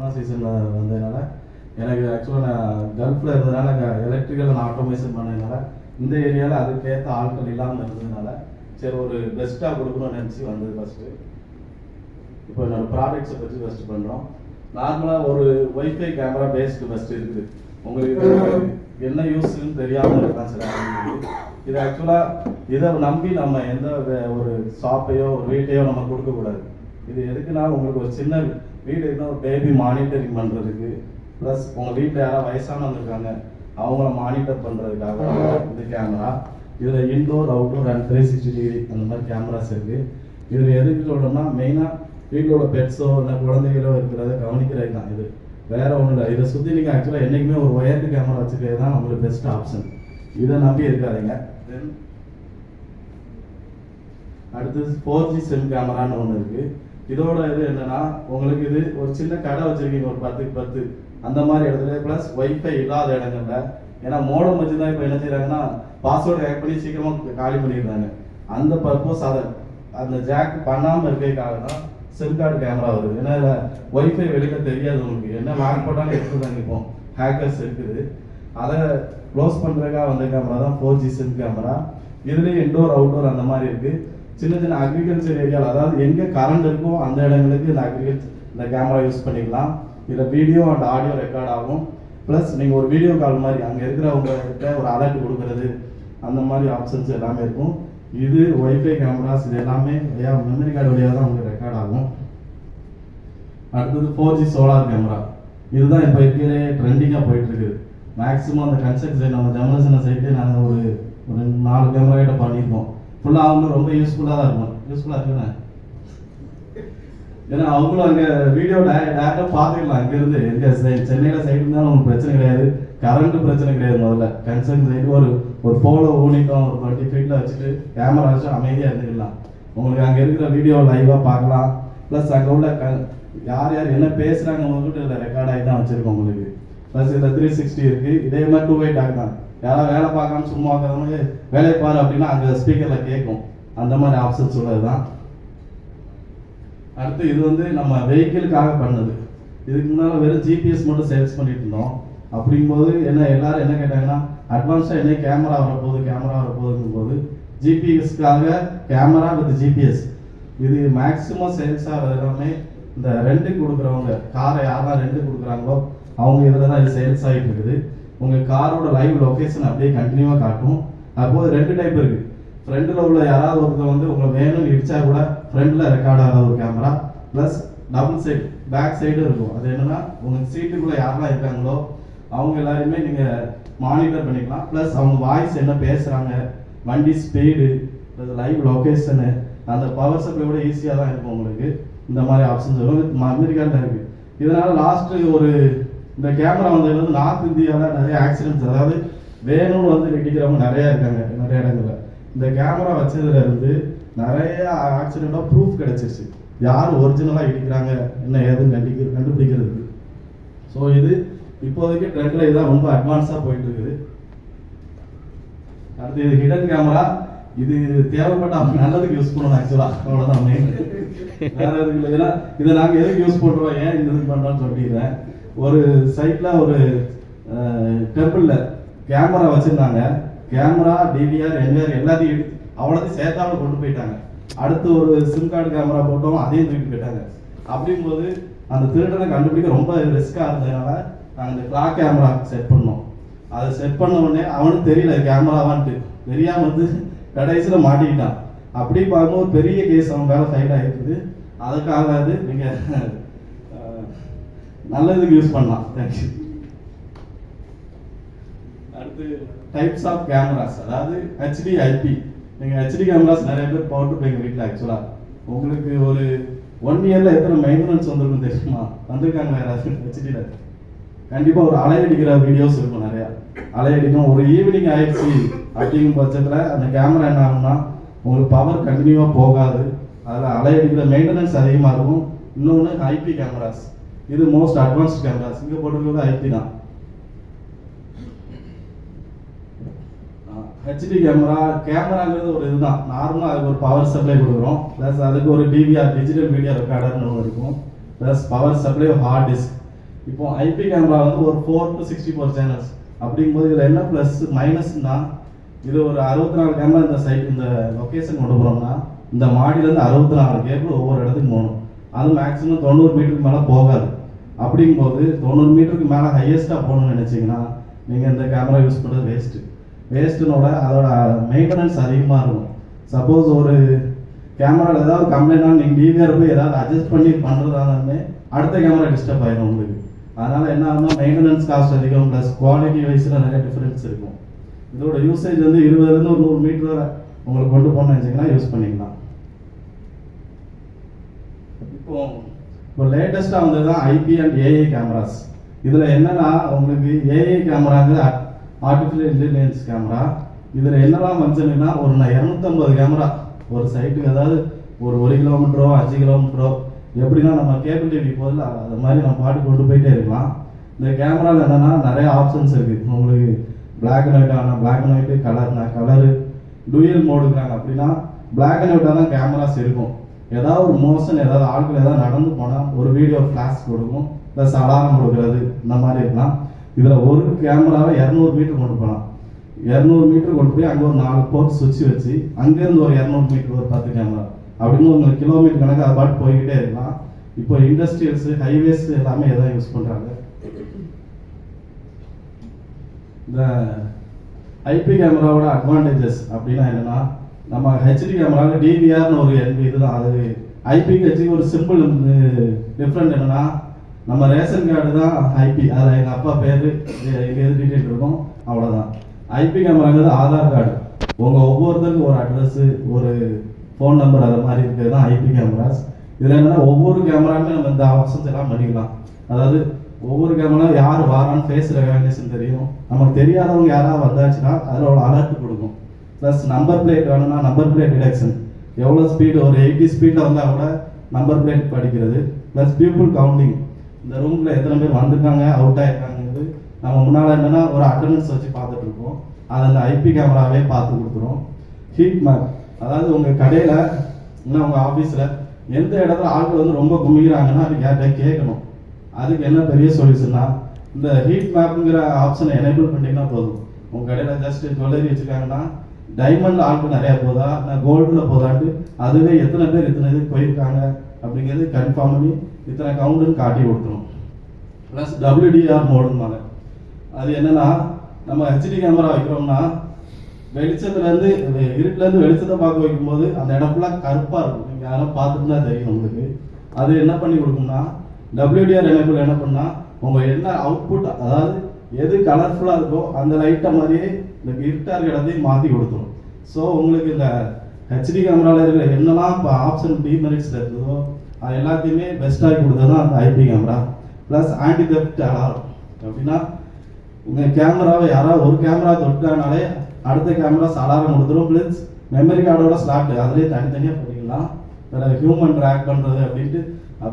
Corona சீசனில் வந்ததுனால எனக்கு ஆக்சுவலாக நான் கல்ஃபில் இருந்ததுனால அங்கே எலக்ட்ரிக்கல் நான் ஆட்டோமேஷன் பண்ணதுனால இந்த ஏரியாவில் அதுக்கேற்ற ஆட்கள் இல்லாமல் இருந்ததுனால சரி ஒரு பெஸ்ட்டாக கொடுக்கணும்னு நினச்சி வந்தது ஃபஸ்ட்டு இப்போ என்னோட ப்ராடக்ட்ஸை பற்றி ஃபஸ்ட்டு பண்ணுறோம் நார்மலாக ஒரு ஒய்ஃபை கேமரா பேஸ்டு ஃபஸ்ட்டு இருக்குது உங்களுக்கு என்ன யூஸ்ன்னு தெரியாமல் இருக்கலாம் சில இது ஆக்சுவலாக இதை நம்பி நம்ம எந்த ஒரு ஷாப்பையோ ஒரு வீட்டையோ நம்ம கொடுக்கக்கூடாது. இது எதுக்குன்னா உங்களுக்கு ஒரு சின்ன வீடு இருந்தால் ஒரு பேபி மானிட்டரிங் பண்ணுறதுக்கு ப்ளஸ் உங்கள் வீட்டில் யாராவது வயசானவங்க இருக்காங்க அவங்கள மானிட்டர் பண்ணுறதுக்காக இந்த கேமரா இதில் indoor outdoor and three sixty degree அந்த மாதிரி கேமராஸ் இருக்குது இதில் எதுக்கு சொல்கிறோம்னா மெயினாக வீட்டில் உள்ள பெட்ஸோ இல்லை குழந்தைகளோ இருக்கிறத கவனிக்கிறது தான் இது. வேற ஒன்றும் இல்லை. இதை சுற்றி நீங்கள் ஆக்சுவலாக என்றைக்குமே ஒரு ஒயர்டு கேமரா வச்சுக்கிறது தான் உங்களுக்கு பெஸ்ட் ஆப்ஷன் இதை நம்பி இருக்காதீங்க. தென் அடுத்தது ஃபோர் ஜி செல் கேமரான்னு ஒன்று இருக்குது இதோட இது என்னன்னா உங்களுக்கு இது ஒரு சின்ன கடை வச்சிருக்கீங்க ஒரு பத்துக்கு பத்து. அந்த மாதிரி இடத்துல ப்ளஸ் ஒய்ஃபை இல்லாத இடங்கள்ல. ஏன்னா மோடம் வச்சு தான் இப்போ என்ன செய்யறாங்கன்னா பாஸ்வேர்டு ஹேக் பண்ணி சீக்கிரமாக காலி பண்ணிடுறாங்க. அந்த பர்பஸ் அதை அந்த ஜாக் பண்ணாமல் இருக்கிறதுக்காக தான் சிம் கார்டு கேமரா வருது. ஏன்னா ஒய்ஃபை வெளியில் தெரியாது உங்களுக்கு. என்ன லாக் போட்டாலும் எடுத்து இப்போ. ஹேக்கர்ஸ் இருக்குது. அதை க்ளோஸ் பண்ணுறதுக்காக வந்த கேமரா தான் ஃபோர் ஜி சிம் கேமரா இதுலேயும் இன்டோர் அவுட்டோர் அந்த மாதிரி இருக்குது சின்ன சின்ன அக்ரிகல்ச்சர் ஏரியாவில் அதாவது எங்கே கரண்ட் இருக்கோ அந்த இடங்களுக்கு இந்த அக்ரிகல்ச்சர் இந்த கேமரா யூஸ் பண்ணிக்கலாம். இதில் வீடியோ அண்ட் ஆடியோ ரெக்கார்ட் ஆகும். ப்ளஸ் நீங்கள் ஒரு வீடியோ கால் மாதிரி அங்கே இருக்கிறவங்ககிட்ட ஒரு அலர்ட் கொடுக்கறது அந்த மாதிரி ஆப்ஷன்ஸ் எல்லாமே இருக்கும். இது ஒய்ஃபை கேமராஸ் இது எல்லாமே மெமரி கார்டு வழியாக தான் உங்களுக்கு ரெக்கார்ட் ஆகும். அடுத்தது ஃபோர் ஜி சோலார் கேமரா இதுதான் இப்போ இருக்கிற ட்ரெண்டிங்காக போயிட்டு இருக்குது மேக்ஸிமம் அந்த கன்ஸ்ட்ரக்ஷன் நம்ம ஜெமனேஷன் சைட்லேயே நாங்கள் ஒரு ஒரு நாலு கேமரா கிட்ட பண்ணியிருக்கோம். ஃபுல்லாக அவங்க ரொம்ப யூஸ்ஃபுல்லாக தான் இருக்கும். யூஸ்ஃபுல்லாக இருக்குண்ணா ஏன்னா அவங்களும் அங்கே வீடியோ டேரக்டாக பார்த்துக்கலாம். அங்கேருந்து எங்கே சென்னையில் சைடு இருந்தாலும் அவங்களுக்கு பிரச்சனை கிடையாது. கரண்ட் பிரச்சனை கிடையாது முதல்ல. கன்சர்ன் சைடு ஒரு ஒரு போலோ ஊனிட்டோம். ஒரு டுவெண்ட்டி ஃபீட்டில் வச்சுட்டு கேமரா வச்சு அமைதியாக இருந்துக்கலாம். உங்களுக்கு அங்கே இருக்கிற வீடியோ லைவாக பார்க்கலாம். ப்ளஸ் அங்கே உள்ள க யார் யார் என்ன பேசுகிறாங்க உங்கள்கிட்ட இதில் ரெக்கார்ட் ஆகி தான் வச்சுருக்கோம் உங்களுக்கு. ப்ளஸ் இதில் த்ரீ சிக்ஸ்டி இருக்குது இதே மாதிரி டூ வெயிட் ஆகலாம் யாராவது வேலை பார்க்காம சும்மா உட்காந்து வேலையை பாரு அப்படின்னா அங்கே ஸ்பீக்கரில் கேட்கும் அந்த மாதிரி ஆப்ஷன்ஸ் சொன்னது தான் அடுத்து இது வந்து நம்ம வெஹிக்கிளுக்காக பண்ணது. இதுக்கு முன்னால் வெறும் ஜிபிஎஸ் மட்டும் சேல்ஸ் பண்ணிட்டு இருந்தோம். அப்படிங்கும்போது என்ன எல்லாரும் என்ன கேட்டாங்கன்னா அட்வான்ஸாக என்ன கேமரா வரப்போகுது கேமரா வரப்போகுதுங்கும் போது ஜிபிஎஸ்க்காக கேமரா வித் ஜிபிஎஸ் இது மேக்ஸிமம் சேல்ஸ் ஆகிறது எல்லாமே இந்த ரெண்டுக்கு கொடுக்குறவங்க காரை யாரெல்லாம் ரெண்டு கொடுக்குறாங்களோ அவங்க இதில் தான் இது சேல்ஸ் ஆகிட்டு இருக்குது. உங்கள் காரோட லைவ் லொக்கேஷன் அப்படியே கண்டினியூவாக காட்டும். அப்போது ரெண்டு டைப் இருக்குது ஃப்ரண்டில் உள்ள யாராவது ஒருத்தர் வந்து உங்களை வேணும்னு இடிச்சா கூட ஃப்ரண்டில் ரெக்கார்ட் ஆகாத ஒரு camera plus double side back சைடும் இருக்கும். அது என்னென்னா உங்கள் சீட்டுக்குள்ளே யாரெல்லாம் இருக்காங்களோ அவங்க எல்லாருமே நீங்கள் மானிட்டர் பண்ணிக்கலாம். ப்ளஸ் அவங்க வாய்ஸ் என்ன பேசுகிறாங்க வண்டி ஸ்பீடு ப்ளஸ் லைவ் லொக்கேஷனு அந்த பவர் சப்ளை கூட ஈஸியாக தான் இருக்கும் உங்களுக்கு. இந்த மாதிரி ஆப்ஷன்ஸ் வரும் அமெரிக்காவில் இருக்குது இதனால் லாஸ்ட்டு ஒரு இந்த கேமரா வந்ததுலேருந்து நார்த் இந்தியாவில் நிறைய ஆக்சிடென்ட்ஸ் அதாவது வேணும்னு வந்து வெட்டிக்கிறவங்க நிறைய இருக்காங்க நிறைய இடங்கள்ல. இந்த கேமரா வச்சதுல இருந்து நிறைய ஆக்சிடென்ட்டாக ப்ரூஃப் கிடைச்சிருச்சு. யார் ஒரிஜினலாக இடிக்கிறாங்க என்ன ஏதுன்னு கண்டிக்க கண்டுபிடிக்கிறதுக்கு. ஸோ இது இப்போதைக்கு ட்ரெண்டில் இதுதான் ரொம்ப அட்வான்ஸாக போயிட்டு இருக்குது அடுத்து இது ஹிடன் கேமரா இது தேவைப்பட்ட அவங்க நல்லதுக்கு யூஸ் பண்ணணும் ஆக்சுவலாக அவ்வளோதான் மெயின் வேற எதுக்கு இல்லை. ஏன்னா இதை நாங்கள் எதுக்கு யூஸ் பண்ணுறோம் ஏன் இந்த இது பண்ணுறோம்னு சொல்லிடுறேன். ஒரு சைட்டில் ஒரு டெம்பிளில் கேமரா வச்சுருந்தாங்க. கேமரா டிவிஆர் என்ஆர் எல்லாத்தையும் எடுத்து அவ்வளோத்தையும் சேர்த்தாம கொண்டு போயிட்டாங்க. அடுத்து ஒரு சிம் கார்டு கேமரா போட்டோம் அதையும் தூக்கிட்டு போயிட்டாங்க. அப்படிங்கும்போது அந்த திருடனை கண்டுபிடிக்க ரொம்ப ரிஸ்க்காக இருந்ததுனால நாங்கள் இந்த கிளாக் கேமரா செட் பண்ணோம். அதை செட் பண்ண உடனே அவனுக்கு தெரியல கேமராவான்ட்டு தெரியாமல் வந்து கடைசியில் மாட்டிக்கிட்டான். அப்படி பார்க்கும்போது பெரிய கேஸ் அவன் மேலே ஃபைட் ஆகிருக்குது அதுக்காக அது நீங்கள் நல்லதுக்கு யூஸ் பண்ணலாம். தேங்க்யூ அடுத்து டைப்ஸ் ஆஃப் கேமராஸ் அதாவது ஹெச்டி ஐபி நீங்கள் ஹெச்டி கேமராஸ் நிறைய பேர் போட்டுருப்பீங்க வீட்டில் ஆக்சுவலாக உங்களுக்கு ஒரு ஒன் இயரில் எத்தனை மெயின்டெனன்ஸ் வந்திருக்கும் தெரியுமா? வந்திருக்காங்க யாராவது ஹெச்டியில் கண்டிப்பாக ஒரு அலையடிக்கிற வீடியோஸ் இருக்கும் நிறையா. அலையடிக்கும் ஒரு ஈவினிங் ஆயிடுச்சு அப்படிங்கும் பட்சத்தில் அந்த கேமரா என்ன ஆகும்னா உங்களுக்கு பவர் கண்டினியூவாக போகாது. அதில் அலையடிக்கிற மெயின்டெனன்ஸ் அதிகமாக இருக்கும். இன்னொன்று ஐபி கேமராஸ் இது மோஸ்ட் அட்வான்ஸ்ட் கேமரா சிங்கப்பூர்ல போட்டிருக்கிறது ஐபி தான். ஹெச்டி கேமரா கேமராங்கிறது ஒரு இதுதான். நார்மலாக அதுக்கு ஒரு பவர் சப்ளை கொடுக்குறோம். ப்ளஸ் அதுக்கு ஒரு டிவிஆர் டிஜிட்டல் மீடியா ரெக்கார்டர்னு ஒன்று இருக்கும். Plus power supply hard disk இப்போ ஐபி கேமரா வந்து ஒரு four to sixty four channels அப்படிங்கும்போது இதில் என்ன ப்ளஸ் மைனஸ்னா இது ஒரு அறுபத்தி நாலு கேமரா இந்த சைட் இந்த லொக்கேஷன் கொண்டு போகிறோம்னா இந்த மாடியிலேருந்து அறுபத்தி நாலு கேபிள் ஒவ்வொரு இடத்துக்கு போகணும். அது மேக்ஸிமம் தொண்ணூறு மீட்டருக்கு மேலே போகாது. அப்படிங்கும்போது தொண்ணூறு மீட்டருக்கு மேலே ஹையஸ்ட்டாக போகணும்னு நினச்சிங்கன்னா நீங்கள் இந்த கேமரா யூஸ் பண்ணுறது வேஸ்ட்டு வேஸ்ட்டுனோட அதோட மெயின்டெனன்ஸ் அதிகமாக இருக்கும். சப்போஸ் ஒரு கேமராவில் ஏதாவது கம்ப்ளைண்ட்னா நீங்கள் டிவிஆர் போய் ஏதாவது அட்ஜஸ்ட் பண்ணி பண்ணுறதா இருந்தாலுமே அடுத்த கேமரா டிஸ்டர்ப் ஆகிடும் உங்களுக்கு. அதனால் என்ன ஆகும்னா மெயின்டெனன்ஸ் காஸ்ட் அதிகம் ப்ளஸ் குவாலிட்டி வைஸில் நிறைய டிஃப்ரென்ஸ் இருக்கும். இதோட யூசேஜ் வந்து இருபதுலேருந்து ஒரு நூறு மீட்டர் வரை உங்களுக்கு கொண்டு போகணும்னு நினச்சிங்கன்னா யூஸ் பண்ணிக்கலாம். இப்போ இப்போ லேட்டஸ்ட்டாக வந்தது தான் ஐபி அண்ட் ஏஐ கேமராஸ் இதில் என்னென்னா உங்களுக்கு ஏஐ கேமராங்கிறது ஆர்டிஃபிஷியல் இன்டெலிஜென்ஸ் கேமரா இதில் என்னெல்லாம் வந்துச்சுன்னா ஒரு நான் இரநூத்தம்பது கேமரா ஒரு சைட்டுக்கு அதாவது ஒரு ஒரு கிலோமீட்டரோ அஞ்சு கிலோமீட்டரோ எப்படின்னா நம்ம கேபிள் டிவி போதில் அது மாதிரி நம்ம பாட்டு கொண்டு போயிட்டே இருக்கலாம். இந்த கேமராவில் என்னென்னா நிறைய ஆப்ஷன்ஸ் இருக்குது உங்களுக்கு பிளாக் அண்ட் ஒயிட் ஆனால் பிளாக் அண்ட் ஒயிட்டு கலர்னா கலரு டூயல் மோடுங்கிறாங்க அப்படின்னா பிளாக் அண்ட் ஒயிட்டாக தான் கேமராஸ் இருக்கும். ஏதாவது ஒரு மோஷன் ஏதாவது ஆட்கள் ஏதாவது நடந்து போனால் ஒரு வீடியோ ஃப்ளாஷ் கொடுக்கும் ப்ளஸ் அலாரம் கொடுக்குறது இந்த மாதிரி இருக்கலாம். இதில் ஒரு கேமராவை இரநூறு மீட்டர் கொண்டு போகலாம். இரநூறு மீட்டர் கொண்டு போய் அங்கே ஒரு நாலு போர்ட் சுவிட்ச் வச்சு அங்கேருந்து ஒரு இரநூறு மீட்டர் ஒரு பத்து கேமரா அப்படின்னு உங்களுக்கு கிலோமீட்டர் கணக்கு அது பாட்டு போய்கிட்டே இருக்கலாம். இப்போ இண்டஸ்ட்ரியல்ஸ் ஹைவேஸ் எல்லாமே எதாவது யூஸ் பண்ணுறாங்க இந்த ஐபி கேமராவோட அட்வான்டேஜஸ் அப்படின்னா என்னென்னா நம்ம ஹெச்டி கேமராவில் டிவிஆர்னு ஒரு எல்பி இதுதான் அது ஐபிக்கு ஹெச்டி ஒரு சிம்பிள் டிஃப்ரெண்ட் என்னன்னா நம்ம ரேஷன் கார்டு தான் ஐபி அதில் எங்கள் அப்பா பேர் எங்கே எது டீட்டெயில் இருக்கும். அவ்வளோதான் ஐபி கேமராங்கிறது ஆதார் கார்டு. உங்கள் ஒவ்வொருத்தருக்கும் ஒரு அட்ரஸ்ஸு ஒரு ஃபோன் நம்பர் அது மாதிரி இருக்கிறது தான் ஐபி கேமராஸ் இதில் என்னென்னா ஒவ்வொரு கேமராமே நம்ம இந்த ஆப்ஷன்ஸ் எல்லாம் பண்ணிக்கலாம். அதாவது ஒவ்வொரு கேமரா யார் வாரான்னு ஃபேஸ் ரெகக்னேஷன் தெரியும். நமக்கு தெரியாதவங்க யாராவது வந்தாச்சுன்னா அதில் அவ்வளோ அலர்ட் கொடுக்கும். ப்ளஸ் நம்பர் பிளேட் வேணும்னா நம்பர் பிளேட் டிடக்ஷன் எவ்வளோ ஸ்பீடு ஒரு எயிட்டி ஸ்பீடில் வந்தால் கூட நம்பர் பிளேட் படிக்கிறது. ப்ளஸ் பீப்புள் கவுண்டிங் இந்த ரூமில் எத்தனை பேர் வந்திருக்காங்க? அவுட் ஆகிருக்காங்கிறது நம்ம முன்னால் என்னென்னா ஒரு அட்டண்டன்ஸ் வச்சு பார்த்துட்டு அதை அந்த ஐபி கேமராவே பார்த்து கொடுத்துரும். ஹீட் மேப் அதாவது உங்கள் கடையில் இல்லை உங்கள் ஆஃபீஸில் எந்த இடத்துல ஆட்கள் வந்து ரொம்ப குமிக்கிறாங்கன்னா அது யார்கிட்ட கேட்கணும். அதுக்கு என்ன பெரிய சொல்யூஷன்னா இந்த ஹீட் மேப்புங்கிற ஆப்ஷனை எனேபிள் பண்ணிங்கன்னா போதும். உங்கள் கடையில் ஜஸ்ட் ஜுவல்லரி வச்சுருக்காங்கன்னா டைமண்ட் ஆட்கள் நிறையா போதா? நான் கோல்டில் போதான்ட்டு அதுவே எத்தனை பேர் இத்தனை இதுக்கு போயிருக்காங்க அப்படிங்கிறது கன்ஃபார்ம் பண்ணி இத்தனை கவுண்டுன்னு காட்டி கொடுத்துரும் ப்ளஸ் டபிள்யூடிஆர் மோடும்பாங்க அது என்னன்னா நம்ம ஹெச்டி கேமரா வைக்கிறோம்னா வெளிச்சத்துலேருந்து இருட்டுலேருந்து வெளிச்சத்தை பார்க்க வைக்கும்போது அந்த இடம் ஃபுல்லாக கருப்பாக இருக்கும். நீங்கள் யாரும் பார்த்துட்டு தான் தெரியும் உங்களுக்கு. அது என்ன பண்ணி கொடுக்கும்னா டபிள்யூடிஆர் எனக்குள்ள என்ன பண்ணால் உங்கள் என்ன அவுட்புட் அதாவது எது கலர்ஃபுல்லாக இருக்கோ அந்த லைட்டை மாதிரியே இந்த இருட்டாக இருக்கிற இடத்தையும் மாற்றி கொடுத்துரும் ஸோ உங்களுக்கு இந்த ஹெச்டி கேமராவில் இருக்கிற என்னெல்லாம் இப்போ ஆப்ஷன் டிமெரிட்ஸில் இருக்குதோ அது எல்லாத்தையுமே பெஸ்ட்டாகி கொடுத்தது தான் அந்த IP camera plus anti theft alarm அப்படின்னா உங்கள் கேமராவை யாராவது ஒரு கேமரா தொட்டானாலே அடுத்த கேமராஸ் அலாரம் கொடுத்துரும். ப்ளஸ் மெமரி கார்டோட ஸ்லாட் அதுலேயே தனித்தனியாக பண்ணிக்கலாம் வேறு ஹியூமன் ட்ராக் பண்ணுறது அப்படின்ட்டு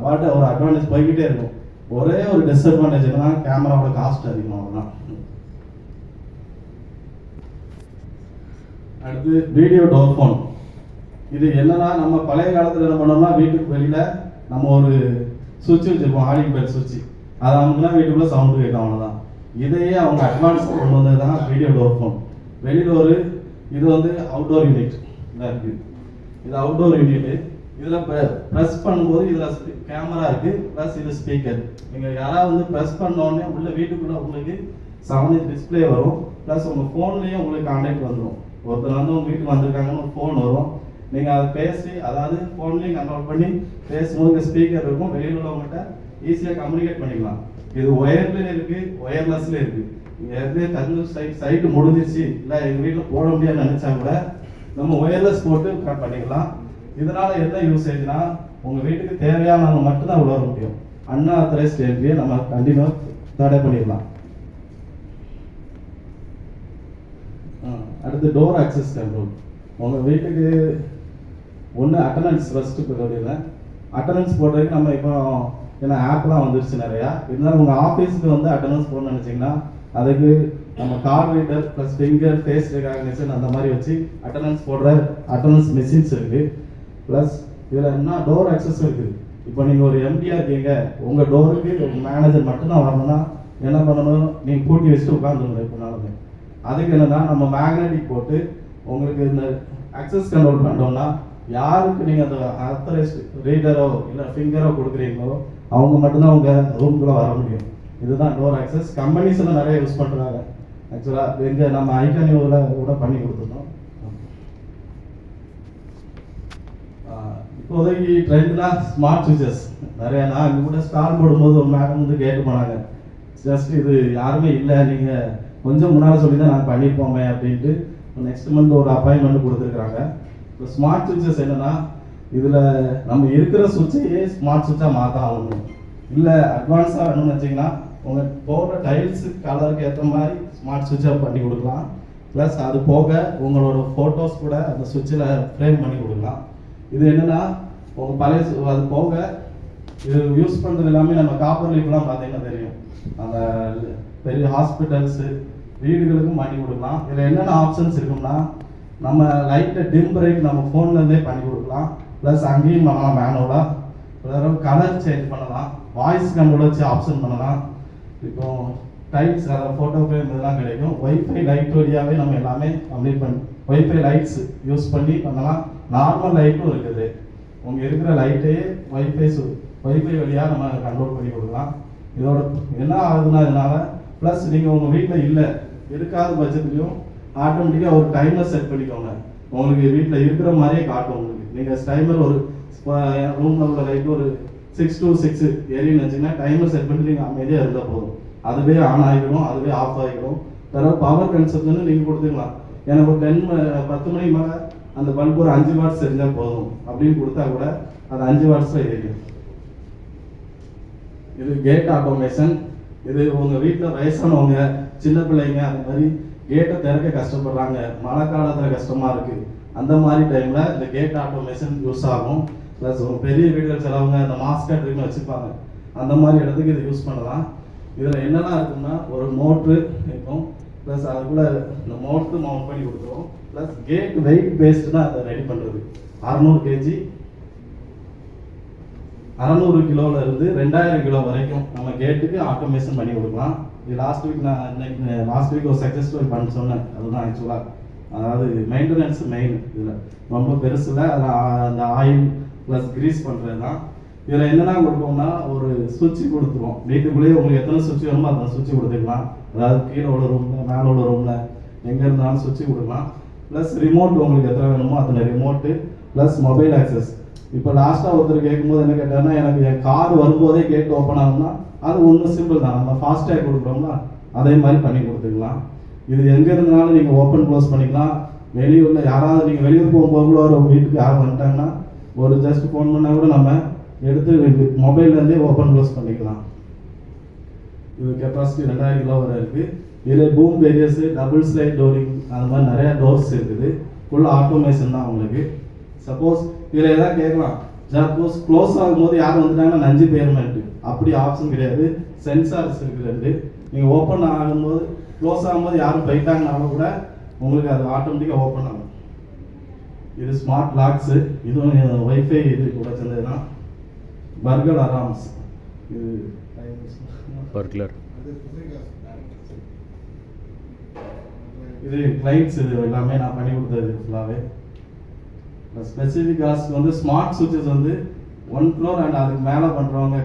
பாட்டு ஒரு அட்வான்டேஜ் போய்கிட்டே இருக்கும். ஒரே ஒரு டிஸ்அட்வான்டேஜ் என்னன்னா கேமராவோட காஸ்ட் அதிகம் தான் அடுத்து வீடியோ டோர் ஃபோன் இது என்னன்னா நம்ம பழைய காலத்தில் என்ன பண்ணோம்னா வீட்டுக்கு வெளியில நம்ம ஒரு சுவிட்ச் வச்சிருப்போம் ஆடிங் பெல் சுவிட்ச். அதை அமுக்குனா வீட்டுக்குள்ள சவுண்டு கேட்கும் அவ்வளோதான் இதையே அவங்க அட்வான்ஸ் கொண்டு வந்தது தான் வீடியோ டோர் ஃபோன் வெளியில் ஒரு இது வந்து அவுட்டோர் யூனிட் இதாக இருக்கு. இது அவுட்டோர் யூனிட் இதில் ப்ரெஸ் பண்ணும்போது இதில் கேமரா இருக்கு ப்ளஸ் இது ஸ்பீக்கர் நீங்கள் யாராவது வந்து ப்ரெஸ் பண்ணோடனே உள்ள வீட்டுக்குள்ளே உங்களுக்கு செவன் டிஸ்பிளே வரும். ப்ளஸ் உங்கள் ஃபோன்லேயும் உங்களுக்கு கான்டாக்ட் வந்துடும் ஒருத்தர் வந்து உங்கள் வீட்டுக்கு வந்திருக்காங்கன்னு ஃபோன் வரும். நீங்கள் அதை பேசி அதாவது ஃபோன்லேயும் கண்ட்ரோல் பண்ணி பேசும்போது ஸ்பீக்கர் இருக்கும். வெளியில் உள்ளவங்ககிட்ட ஈஸியாக கம்யூனிகேட் பண்ணிக்கலாம். இது ஒயர்லேயும் இருக்கு ஒயர்லெஸ்லேயும் இருக்கு. நீங்கள் ஏற்கனவே கண்ணு சைட் சைட்டு முடிஞ்சிருச்சு. இல்லை எங்கள் வீட்டில் போட முடியாதுன்னு நினச்சா கூட நம்ம ஒயர்லெஸ் போட்டு கட் பண்ணிக்கலாம். இதனால் என்ன யூசேஜ்னா உங்கள் வீட்டுக்கு தேவையானவங்க மட்டும்தான் உள்ள வர முடியும். அண்ணா அத்தரைஸ்ட் நம்ம கண்டிப்பாக தடை பண்ணிடலாம். அடுத்து டோர் ஆக்சஸ் கண்ட்ரோல் உங்கள் வீட்டுக்கு ஒன்று அட்டண்டன்ஸ் ஃபஸ்ட்டு இப்போ சொல்லிடுறேன். அட்டண்டன்ஸ் போடுறதுக்கு நம்ம இப்போ ஏன்னா ஆப்லாம் வந்துருச்சு நிறையா. இருந்தாலும் உங்கள் ஆஃபீஸுக்கு வந்து அட்டண்டன்ஸ் போடணும்னு நினச்சிங்கன்னா அதுக்கு நம்ம card reader plus finger face recognition அந்த மாதிரி வச்சு அட்டண்டன்ஸ் போடுற அட்டண்டன்ஸ் மிஷின்ஸ் இருக்குது ப்ளஸ் இதில் என்ன டோர் ஆக்சஸும் இருக்குது இப்போ நீங்கள் ஒரு எம்டியாக இருக்கீங்க. உங்கள் டோருக்கு மேனேஜர் மட்டும்தான் வரணும்னா என்ன பண்ணணும்? நீங்கள் கூட்டி வச்சுட்டு உட்காந்துருங்க எப்போனாலுமே அதுக்கு என்னன்னா நம்ம மேக்னெட்டிக் போட்டு உங்களுக்கு இந்த அக்சஸ் கண்ட்ரோல் பண்ணோம்னா யாருக்கு நீங்கள் அந்த ஆத்தரைஸ்ட் ரீடரோ இல்லை ஃபிங்கரோ கொடுக்குறீங்களோ அவங்க மட்டும்தான் உங்கள் ரூம்குள்ளே வர முடியும். இதுதான் டோர் அக்சஸ் கம்பெனிஸ் எல்லாம் நிறைய யூஸ் பண்ணுறாங்க ஆக்சுவலாக எங்கள் நம்ம ஐகானியூவில் கூட பண்ணி கொடுத்துருந்தோம். இப்போதைக்கு ட்ரெண்ட்னா ஸ்மார்ட் சுவிச்சஸ் நிறைய நான் இங்கே கூட ஸ்டால் போடும்போது ஒரு மேடம் வந்து கேட்டு போனாங்க. ஜஸ்ட் இது யாருமே இல்லை நீங்கள் கொஞ்சம் முன்னால் சொல்லி தான் நாங்கள் பண்ணியிருப்போமே அப்படின்ட்டு நெக்ஸ்ட் மந்த் ஒரு அப்பாயின்மெண்ட் கொடுத்துருக்குறாங்க. இப்போ ஸ்மார்ட் சுவிச்சஸ் என்னன்னா இதில் நம்ம இருக்கிற சுவிட்சையே ஸ்மார்ட் சுவிட்சாக மாற்ற ஆகணும். இல்லை அட்வான்ஸாக வேணும்னு வச்சிங்கன்னா உங்கள் போடுற டைல்ஸு கலருக்கு ஏற்ற மாதிரி ஸ்மார்ட் சுவிட்சாக பண்ணி கொடுக்கலாம். ப்ளஸ் அது போக உங்களோட ஃபோட்டோஸ் கூட அந்த சுவிட்சில் ஃப்ரேம் பண்ணி கொடுக்கலாம். இது என்னென்னா உங்கள் பழைய அது போக இது யூஸ் பண்ணுறது எல்லாமே நம்ம காப்பர் லீஃப்லாம் பார்த்தீங்கன்னா தெரியும். அந்த பெரிய ஹாஸ்பிட்டல்ஸு வீடுகளுக்கும் பண்ணி கொடுக்கலாம். இதில் என்னென்ன ஆப்ஷன்ஸ் இருக்கும்னா நம்ம லைட்டை டிம் பிரேக் நம்ம ஃபோன்லேருந்தே பண்ணி கொடுக்கலாம். ப்ளஸ் அங்கேயும் பண்ணலாம் மேனுவலாக வேறு கலர் சேஞ்ச் பண்ணலாம். வாய்ஸ் கண்ட்ரோல் வச்சு ஆப்ஷன் பண்ணலாம். இப்போ டைப்ஸ் அதாவது ஃபோட்டோ ஃப்ரேம் இதெல்லாம் கிடைக்கும். ஒய்ஃபை லைட் வழியாகவே நம்ம எல்லாமே கம்ப்ளீட் பண்ணி ஒய்ஃபை லைட்ஸ் யூஸ் பண்ணி பண்ணலாம். நார்மல் லைட்டும் இருக்குது. உங்கள் இருக்கிற லைட்டையே ஒய்ஃபை ஒய்ஃபை வழியாக நம்ம கண்ட்ரோல் பண்ணி கொடுக்கலாம். இதோட என்ன ஆகுதுன்னா இதனால் ப்ளஸ் நீங்கள் உங்கள் வீட்டில் இல்லை இருக்காத பட்சத்துலையும் ஆட்டோமேட்டிக்காக ஒரு டைமர் செட் பண்ணிக்கோங்க. உங்களுக்கு வீட்டில் இருக்கிற மாதிரியே காட்டும் உங்களுக்கு. நீங்கள் டைமர் ஒரு ரூமில் உள்ள லைட் ஒரு சிக்ஸ் டூ சிக்ஸ் எரியும் வச்சிங்கன்னா டைமர் செட் பண்ணி நீங்கள் அமைதியாக இருந்தால் போதும். அதுவே ஆன் ஆகிடும் அதுவே ஆஃப் ஆகிடும். வேற பவர் கன்சப்ஷன் நீங்கள் கொடுத்துக்கலாம். எனக்கு ஒரு டென் பத்து மணிக்கு மேலே அந்த பல்பு ஒரு அஞ்சு வாட்ஸ் எரிஞ்சால் போதும். அப்படின்னு கொடுத்தா கூட அது அஞ்சு வாட்ஸில் எரியும் இது கேட் ஆட்டோமேஷன் இது உங்கள் வீட்டில் வயசானவங்க சின்ன பிள்ளைங்க அந்த மாதிரி கேட்டை திறக்க கஷ்டப்படுறாங்க. மழை காலத்தில் கஷ்டமாக இருக்குது அந்த மாதிரி டைமில் இந்த கேட் ஆட்டோமேஷன் யூஸ் ஆகும். ப்ளஸ் பெரிய வீடுகள் சிலவங்க இந்த மாஸ்க் கட்டுன்னு வச்சுப்பாங்க. அந்த மாதிரி இடத்துக்கு இதை யூஸ் பண்ணலாம். இதில் என்னென்ன இருக்கும்னா ஒரு மோட்ரு இருக்கும். ப்ளஸ் அதுக்குள்ள இந்த மோட்ரு மவுண்ட் பண்ணி கொடுத்துருவோம். ப்ளஸ் கேட் வெயிட் பேஸ்டு தான் அதை ரெடி பண்ணுறது அறநூறு கேஜி அறநூறு கிலோல இருந்து ரெண்டாயிரம் கிலோ வரைக்கும் நம்ம கேட்டுக்கு ஆட்டோமேஷன் பண்ணி கொடுக்கலாம். இது லாஸ்ட் வீக் நான் இன்னைக்கு லாஸ்ட் வீக் ஒரு சக்ஸஸ் ஸ்டோரி பண்ண சொன்னேன். அதுதான் ஆக்சுவலாக அதாவது மெயின்டெனன்ஸ் மெயின் இதில். ரொம்ப பெருசில் அதில் அந்த ஆயில் ப்ளஸ் கிரீஸ் பண்ணுறது தான் இதில் என்னென்ன கொடுப்போம்னா ஒரு சுவிட்ச் கொடுத்துருவோம். வீட்டுக்குள்ளேயே உங்களுக்கு எத்தனை சுவிட்ச் வேணுமோ அதை சுவிட்ச் கொடுத்துக்கலாம். அதாவது கீழே உள்ள ரூமில் மேலே உள்ள ரூமில் எங்கே இருந்தாலும் சுவிட்ச் கொடுக்கலாம். ப்ளஸ் ரிமோட் உங்களுக்கு எத்தனை வேணுமோ அதில் ரிமோட்டு ப்ளஸ் மொபைல் ஆக்சஸ் இப்போ லாஸ்ட்டாக ஒருத்தர் கேட்கும்போது என்ன கேட்டாருன்னா எனக்கு என் கார் வரும்போதே கேட் ஓப்பன் ஆகும்னா அது ஒன்றும் சிம்பிள் தான். நம்ம ஃபாஸ்டேக் கொடுக்குறோம்னா அதே மாதிரி பண்ணி கொடுத்துக்கலாம். இது எங்கே இருந்தாலும் நீங்கள் ஓப்பன் க்ளோஸ் பண்ணிக்கலாம். வெளியூரில் யாராவது நீங்கள் வெளியூர் போகும்போது கூட ஒரு வீட்டுக்கு யாரும் வந்துட்டாங்கன்னா ஒரு ஜஸ்ட் ஃபோன் பண்ணால் கூட நம்ம எடுத்து மொபைல்லேருந்தே ஓப்பன் க்ளோஸ் பண்ணிக்கலாம். இது கெப்பாசிட்டி ரெண்டாயிரம் கிலோ வரை இருக்குது இதில் boom barriers double slide dooring அந்த மாதிரி நிறையா டோர்ஸ் இருக்குது. ஃபுல் ஆட்டோமேஷன் தான் உங்களுக்கு. சப்போஸ் இதில் எதாவது கேட்கலாம். சப்போஸ் க்ளோஸ் ஆகும்போது யாரும் வந்துட்டாங்கன்னா நஞ்சு பேர்மெண்ட் அப்படி ஆப்ஷன் கிடையாது. சென்சார்ஸ் இருக்கு ரெண்டு நீங்கள் ஓப்பன் ஆகும்போது க்ளோஸ் ஆகும்போது யாரும் போயிட்டாங்கனாலும் கூட உங்களுக்கு அது ஆட்டோமேட்டிக்காக ஓப்பன் ஆகும். இது ஸ்மார்ட் லாக்ஸு இதுவும் ஒய்ஃபை இது கூட சேர்ந்தது தான் பர்கர் அலார்ம்ஸ் இது பர்க்லர் இது கிளைண்ட்ஸ் இது எல்லாமே நான் பண்ணி கொடுத்தது ஃபுல்லாகவே ஸ்பெசிஃபிக் காஸ்ட் வந்து ஸ்மார்ட் சுவிட்சஸ் வந்து ஒன் ஃப்ளோர் அண்ட் அதுக்கு மேலே பண்ணுறவங்க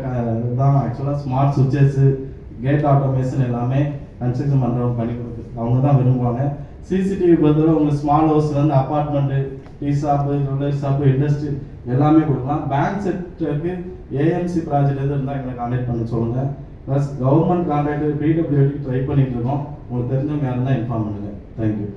தான் ஆக்சுவலாக ஸ்மார்ட் சுவிட்சஸ் கேட் ஆட்டோமேஷன் எல்லாமே கன்ஸ்ட்ரக்ஷன் பண்ணுறவங்க பண்ணி கொடுக்கு அவங்க தான் விரும்புவாங்க சிசிடிவி பொறுத்தவரை உங்களுக்கு small ஹவுஸ்லேருந்து apartment tea shop jewellery shop industry எல்லாமே கொடுக்கலாம். பேங்க் செக்டருக்கு ஏஎம்சி ப்ராஜெக்ட் எது இருந்தால் எங்களை கான்டாக்ட் பண்ண சொல்லுங்கள் plus government contract PWD try பண்ணிட்டு இருக்கோம். உங்களுக்கு தெரிஞ்சவங்க யாரும் தான் இன்ஃபார்ம் பண்ணுங்கள் தேங்க்யூ